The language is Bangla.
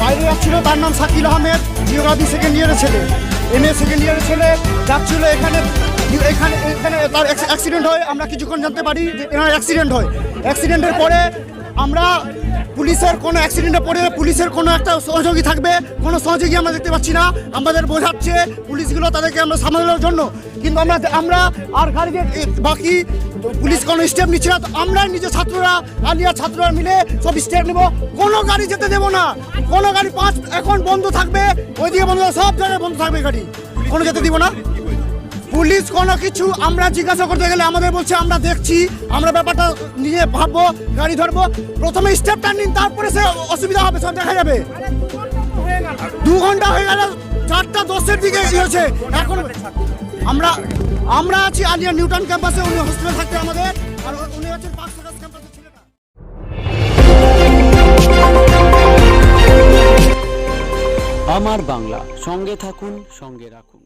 বাইরে যাচ্ছিল তার নাম শাকিল আহমেদ। জিওগ্রাফি সেকেন্ড ইয়ারের ছেলে। এম এ সেকেন্ড ইয়ারের ছেলে। যাচ্ছিল এখানে এখানে এখানে তার অ্যাক্সিডেন্ট হয়। আমরা কিছুক্ষণ জানতে পারি যে এনার অ্যাক্সিডেন্ট হয়। অ্যাক্সিডেন্টের পরে আমরা পুলিশের কোনো অ্যাক্সিডেন্টে পড়ে পুলিশের কোনো একটা সহযোগী থাকবে। কোনো সহযোগী আমরা দেখতে পাচ্ছি না। আমাদের বোঝাচ্ছে পুলিশগুলো তাদেরকে আমরা সামলানোর জন্য। কিন্তু আমরা আমরা আর গাড়িকে বাকি পুলিশ কোনো স্টেপ নিচ্ছে না, তো আমরা নিজের ছাত্ররা আলিয়া ছাত্ররা মিলে সব স্টেপ নেব। কোনো গাড়ি যেতে দেবো না। কোনো গাড়ি পাঁচ এখন বন্ধ থাকবে, ওইদিকে বন্ধ সব জায়গায় বন্ধ থাকবে গাড়ি। কোনো যেতে দিব না। পুলিশ কোনো কিছু আমরা জিজ্ঞাসা করতে গেলে আমাদের বলছে, আমরা দেখছি, আমরা ব্যাপারটা নিয়ে ভাববো, গাড়ি ধরবো। প্রথমে স্টেপটা নিন, তারপরে সে অসুবিধা হবে, সব দেখা যাবে। দু ঘণ্টা হয়ে গেল, চারটা দশের দিকে এখন আমরা আমরা আছি আলিয়া নিউটন ক্যাম্পাসে, উনি হোস্টেলে থাকতে আমাদের, আর উনি হচ্ছেন পাঁচ ক্যাম্পাসে ছেলেটা। আমার বাংলা, সঙ্গে থাকুন, সঙ্গে রাখুন।